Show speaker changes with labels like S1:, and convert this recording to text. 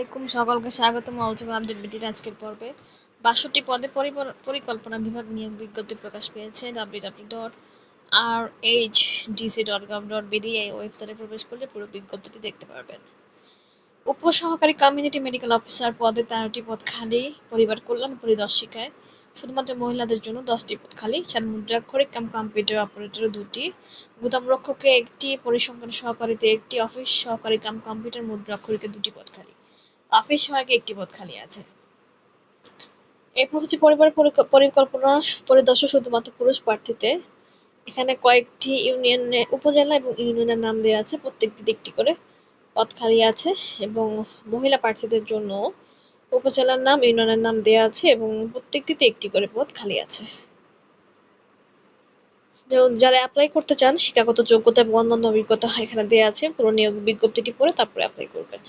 S1: আলাইকুম সকলকে স্বাগতম আলোচনা আপডেট বিটির আজকের পর্বে। বাষট্টি পদে পরিকল্পনা বিভাগ নিয়োগ বিজ্ঞপ্তি প্রকাশ পেয়েছে W W dot R H DC dot gov dot BD এই ওয়েবসাইটে প্রবেশ করলে পুরো বিজ্ঞপ্তিটি দেখতে পারবেন। উপসহকারী কমিউনিটি মেডিকেল অফিসার পদে তেরোটি পদ খালি, পরিবার কল্যাণ পরিদর্শিকায় শুধুমাত্র মহিলাদের জন্য দশটি পদ খালি চার মুদ্রাক্ষরিক কাম কম্পিউটার অপারেটর দুটি। গুদাম রক্ষকে একটি, পরিসংখ্যান সহকারীতে একটি অফিস সহকারী কাম কম্পিউটার মুদ্রাক্ষরিকে দুটি পদ খালি। অফিস সহায়কে একটি পদ খালি আছে। এরপর হচ্ছে পরিবার পরিকল্পনা, পরিদর্শক শুধুমাত্র পুরুষ প্রার্থীতে। এখানে কয়েকটি ইউনিয়নের উপজেলা এবং ইউনিয়নের নাম দেওয়া আছে প্রত্যেকটিতে একটি করে পদ খালি আছে এবং মহিলা প্রার্থীদের জন্য উপজেলার নাম, ইউনিয়নের নাম দেওয়া আছে এবং প্রত্যেকটিতে একটি করে পদ খালি আছে। যারা অ্যাপ্লাই করতে চান, শিক্ষাগত যোগ্যতা এবং অন্যান্য অভিজ্ঞতা এখানে দেওয়া আছে, পুরো নিয়োগ বিজ্ঞপ্তিটি পড়ে তারপরে অ্যাপ্লাই করবেন।